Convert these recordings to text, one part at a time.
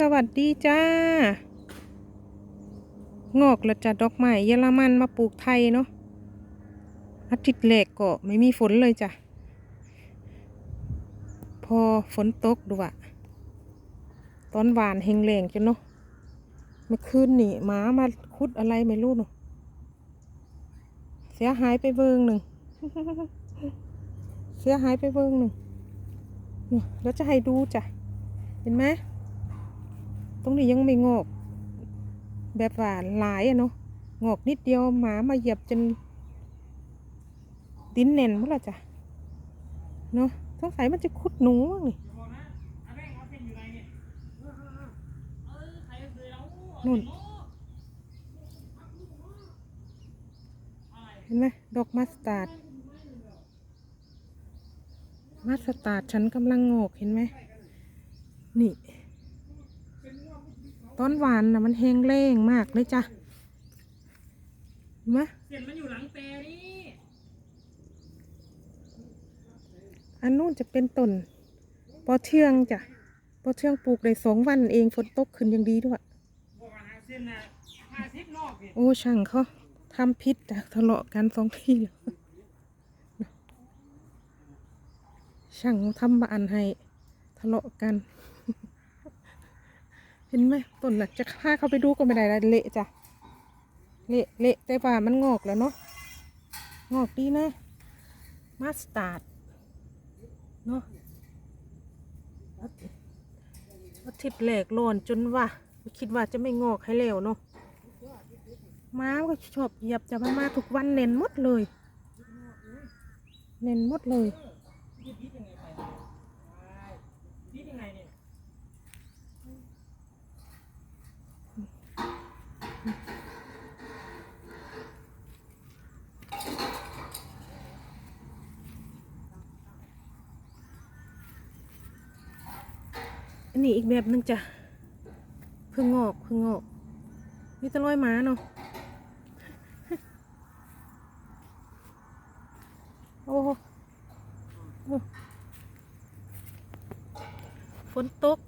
สวัสดีจ้า งอกแล้วจ้ะดอกไม้เยอรมันมาปลูกไทยเนาะ อาทิตย์แรกก็ไม่มีฝนเลยจ้ะ พอฝนตกดูอะตอนหวานเฮงแรงจ้ะเนาะ เมื่อคืนนี่หมามาคุดอะไรไม่รู้เนาะ เสียหายไปเบิงหนึ่ง เสียหายไปเบิงหนึ่ง แล้วจะให้ดูจ้ะ เห็นไหม ตรงนี้ยังไม่งอก แบบว่าหลายอะเนาะงอกนิดเดียวหมามาเหยียบจนดินแน่นหมดและจ้ะเนาะสงสัยมันจะขุดหนูมั้งนี่นู่นเห็นไหมดอกมัสตาร์ดมัสตาร์ดฉันกำลังงอกเห็นไหมนี่ ตอนหวานนะมันแห้งแรงมากเลยจ้ะเห็นไหมเสียนมันอยู่หลังแปรนี่อันนู้นจะเป็นต้นปอเทืองจ้ะปอเทืองปลูกได้สองวันเองฝนตกขึ้นย่างดีด้วยโอ้ช่างเขาทำพิษจ้ะทะเลาะกันสองที่แล้วช่างทำบ้านให้ทะเลาะกัน เห็นไหมต้นน่ะจะพาเขาไปดูก็ไม่ได้ละเละจ้ะเละเละแต่ว่ามันงอกแล้วเนาะงอกดีนะมาสตาร์ดเนาะอาทิตย์แรกโลนจนว่าคิดว่าจะไม่งอกให้เร็วเนาะม้าก็ชอบเหยียบจะมันมาทุกวันเน้นหมดเลย เน้นหมดเลย พิษยังไงไปพิษยังไงเนี่ย อันนี้อีกแบบหนึงจ้ะเพิ่งงอกเพิ่งงอกมีตะลอยหมาเนาะโอ้โหโอ้ฝนตก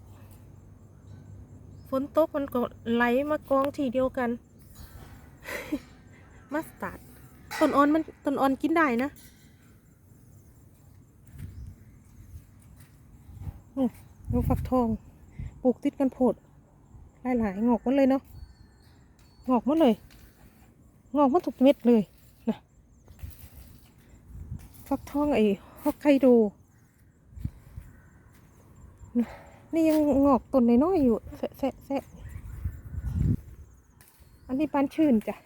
ฝนตกมันก็ไหลมากองทีเดียวกัน มัสตาร์ดต้นอ่อนมันต้นอ่อนกินได้นะ ฟักทองปลูกติดกันโพดหลายๆงอกหมันเลยเนาะงอกหมันเลย งอกหมันทุกเม็ดเลยนะฟักทองไอ้ฮอกไกโดนะนี่ยังงอกต้นน้อยๆอยู่แซะแซะแซะอันนี้ปานชื่นจ้ะ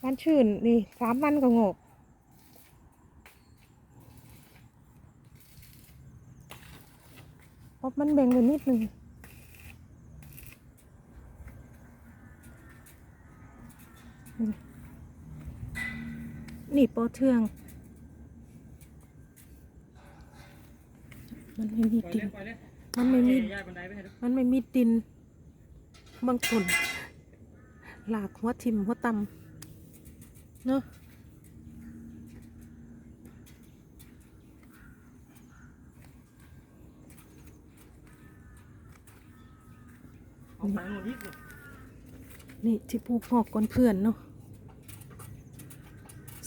ปานชื่นนี่สามวันก็งอก เพราะมันแบ่งไปนิดนึงนี่โปอเทือง มันไม่มีดิน มันไม่มีมันไม่มีดิน บางคนหลากหัวทิมหัวตำเนาะ เอาไปหมด นี่ที่ปลูกหอกก่อนเพื่อนเนาะ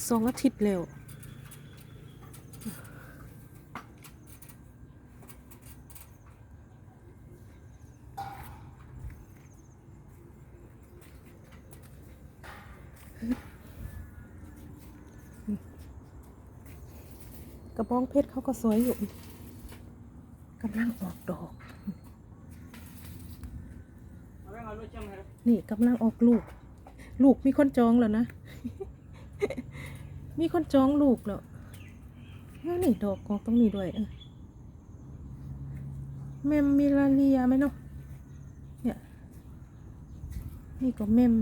สองอาทิตย์แล้วกระบองเพชรเขาก็สวยอยู่กำลังออกดอก เอาไปเอารถช่างให้ดู นี่กำลังออกลูก ลูกมีคนจองแล้วนะ มีคนจองลูกแล้วนี่ดอกออกตรงนี้ด้วยเออแมมมิลาเรียไหมเนาะเนี่ยนี่ก็แมม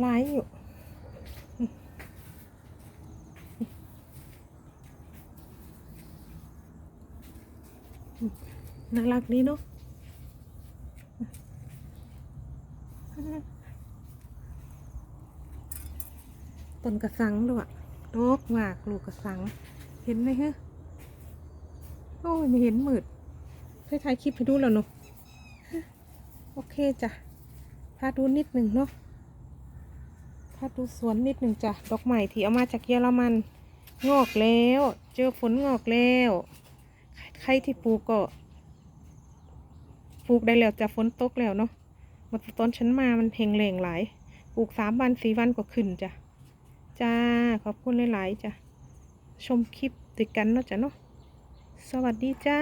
หลายอยู่ น่ารักดีเนาะต้นกระสังด้วยดกมากลูกกระสัง เห็นไหมฮะโอ้ยไม่เห็นมืดให้ถ่ายคลิปให้ดูแล้วเนาะโอเคจ้ะพาดูนิดหนึ่งเนาะพาดูสวนนิดหนึ่งจ้ะดอกไม้ที่เอามาจากเยอรมัน งอกแล้ว เจอฝนงอกแล้ว ใครที่ปลูกก็ปลูกได้แล้วจะฝนตกแล้วเนาะมาตอนฉันมามันเพงแรงหลายปลูกสามวันสี่วันก็ขึ้นจ้ะจ้าขอบคุณหลายๆจ้ะชมคลิปติดกันเนาะจ้ะเนาะสวัสดีจ้า